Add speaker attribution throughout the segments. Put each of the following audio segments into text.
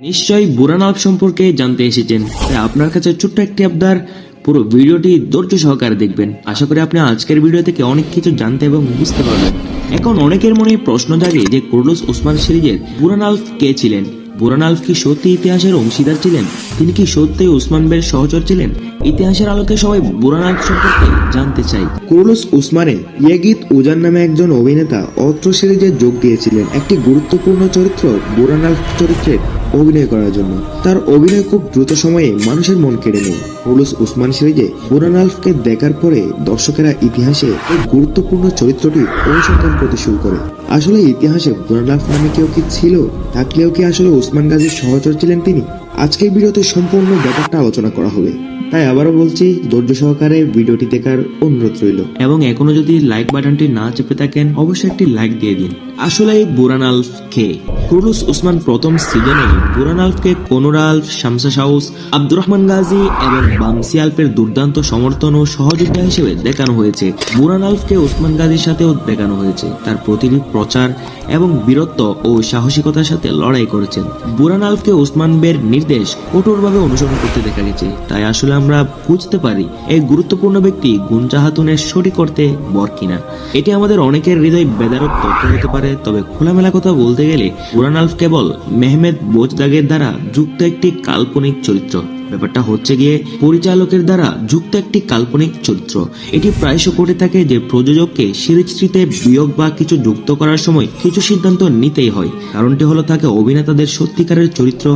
Speaker 1: নিশ্চয়ই বুরান আল্প সম্পর্কে জানতে এসেছেন। তাই আপনার কাছে ছোট্ট একটি আবদার, পুরো ভিডিওটি ধৈর্য সহকারে দেখবেন। আশা করি আপনি আজকের ভিডিও থেকে অনেক কিছু জানতে এবং বুঝতে পারবেন। এখন অনেকের মনে প্রশ্ন জাগে যে কুরলুস ওসমান সিরিজের বুরান আলফ কে ছিলেন? বুরান আলফ কি সত্যি ইতিহাসের অংশীদার ছিলেন? তিনি কি সত্যি ওসমান বের সহচর ছিলেন? ইতিহাসের আলোকে সবাই বুরান আলফ সম্পর্কে জানতে চাই
Speaker 2: কুরুলুস উসমানে ইয়েগিত উজান নামে একজন অভিনেতা অত্র সিরিজে যোগ দিয়েছিলেন। একটি গুরুত্বপূর্ণ চরিত্র বুরানাল চরিত্রে অভিনয় করার জন্য। তার অভিনয় খুব দ্রুত সময়ে মানুষের মন কেড়ে নেয়। হুলুস উসমান সিরিজে বুরানালফকে দেখার পরে দর্শকেরা ইতিহাসে এই গুরুত্বপূর্ণ চরিত্রটি অনুসন্ধান করতে শুরু করে। আসলে ইতিহাসে বুরানালফ নামে কেউ কি ছিল? থাকলেও কি আসলে উসমান গাজীর সহচর ছিলেন তিনি? আজকের ভিডিওতে সম্পূর্ণ ব্যাপারটা আলোচনা করা হবে। তাই আবারও বলছি, ধৈর্য সহকারে ভিডিওটি দেখার অনুরোধ রইল।
Speaker 1: এবং এখনও যদি লাইক বাটনটি না চেপে থাকেন, অবশ্যই একটি লাইক দিয়ে দিন। আসলে বুরান আলফ কে? কুরুলুস উসমান প্রথম সিজনে বুরান আলফকে কোনোরা আলফ, শামসা সাউস আব্দুর রহমান গাজী এবং বামসি আলফের দুর্দান্ত সমর্থন ও সহযোগিতা হিসেবে দেখানো হয়েছে। বুরান আলফকে ওসমান গাজীর সাথেও দেখানো হয়েছে। তার প্রতিটি প্রচার এবং বীরত্ব ও সাহসিকতার সাথে লড়াই করেছেন। বুরান আলফকে উসমান বের নির্দেশ কঠোরভাবে অনুসরণ করতে দেখা গেছে। তাই আসলে আমরা বুঝতে পারি এই গুরুত্বপূর্ণ ব্যক্তি গুঞ্জা হাতুনের সঠিক করতে বর কিনা। এটি আমাদের অনেকের হৃদয় বেদারক তথ্য হতে পারে, তবে খোলামেলা কথা বলতে গেলে কোরআন আলফ কেবল মেহমেদ বোজদাগের দ্বারা যুক্ত একটি কাল্পনিক চরিত্র। ব্যাপারটা হচ্ছে গিয়ে পরিচালকের দ্বারা যুক্ত একটি কাল্পনিক চরিত্র। এটি প্রায়শ ঘটে থাকে যে প্রযোজককে সিরিজটিতে বিয়োগ বা কিছু যুক্ত করার সময় কিছু সিদ্ধান্ত নিতেই হয়। কারণটি হলো তাকে অভিনেতাদের সত্যিকারের চরিত্র,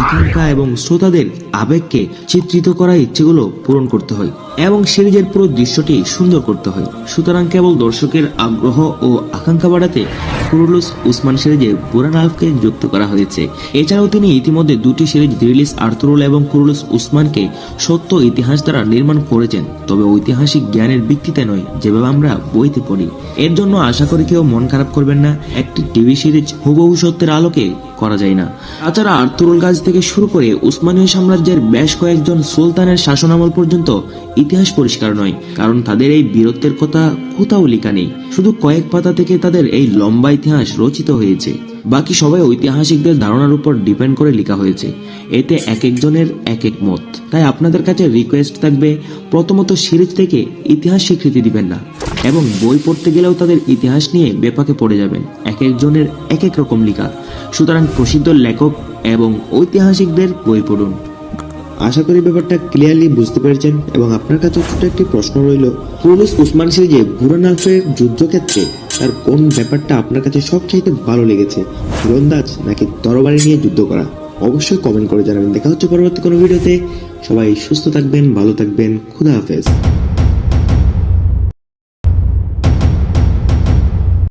Speaker 1: আকাঙ্ক্ষা এবং শ্রোতাদের আবেগকে চিত্রিত করা ইচ্ছেগুলো পূরণ করতে হয় এবং সিরিজের পুরো দৃশ্যটি সুন্দর করতে হয়। সুতরাং কেবল দর্শকের আগ্রহ ও আকাঙ্ক্ষা বাড়াতে কুরুলুস উসমান সিরিজে বুরান আলফকে যুক্ত করা হয়েছে। এছাড়াও তিনি ইতিমধ্যে দুটি সিরিজ রিলিজ আর্তুরুল এবং ফুরুলুস উসমানকে সত্য ইতিহাস দ্বারা নির্মাণ করেছেন। তবে ঐতিহাসিক জ্ঞানের ভিত্তিতে নয়, যেভাবে আমরা বইতে পড়ি। এর জন্য আশা করি কেউ মন খারাপ করবেন না। একটি টিভি সিরিজ হুবহু সত্যের আলোকে করা যায় না। তাছাড়া আর্তুরুল গাছ থেকে শুরু করে উসমানীয় সাম্রাজ্যের বেশ কয়েকজন সুলতানের শাসনামল পর্যন্ত ইতিহাস পরিষ্কার নয়, কারণ তাদের এই বীরত্বের কথা কোথাও লেখা নেই। শুধু কয়েক পাতা থেকে তাদের এই লম্বা ইতিহাস রচিত হয়েছে। বাকি সবাই ঐতিহাসিকদের ধারণার উপর ডিপেন্ড করে লেখা হয়েছে। এতে এক একজনের এক এক মত। তাই আপনাদের কাছে রিকোয়েস্ট থাকবে, প্রথমত সিরিজ থেকে ইতিহাস স্বীকৃতি দিবেন না এবং বই পড়তে গেলেও তাদের ইতিহাস নিয়ে বেপাকে পড়ে যাবেন। এক একজনের এক এক রকম লেখা। সুতরাং প্রসিদ্ধ লেখক এবং ঐতিহাসিকদের বই পড়ুন।
Speaker 2: আশা করি ব্যাপারটা ক্লিয়ারলি বুঝতে পেরেছেন এবং আপনার কাছে ছোট একটি প্রশ্ন রইল। পুলিশ উসমান সিরিজে বুরান আলফের যুদ্ধক্ষেত্রে তার কোন ব্যাপারটা আপনার কাছে সবচাইতে ভালো লেগেছে? তীরন্দাজ নাকি তরবারি নিয়ে যুদ্ধ করা? অবশ্যই কমেন্ট করে জানাবেন। দেখা হচ্ছে পরবর্তী কোনো ভিডিওতে। সবাই সুস্থ থাকবেন, ভালো থাকবেন। খুদা হাফেজ।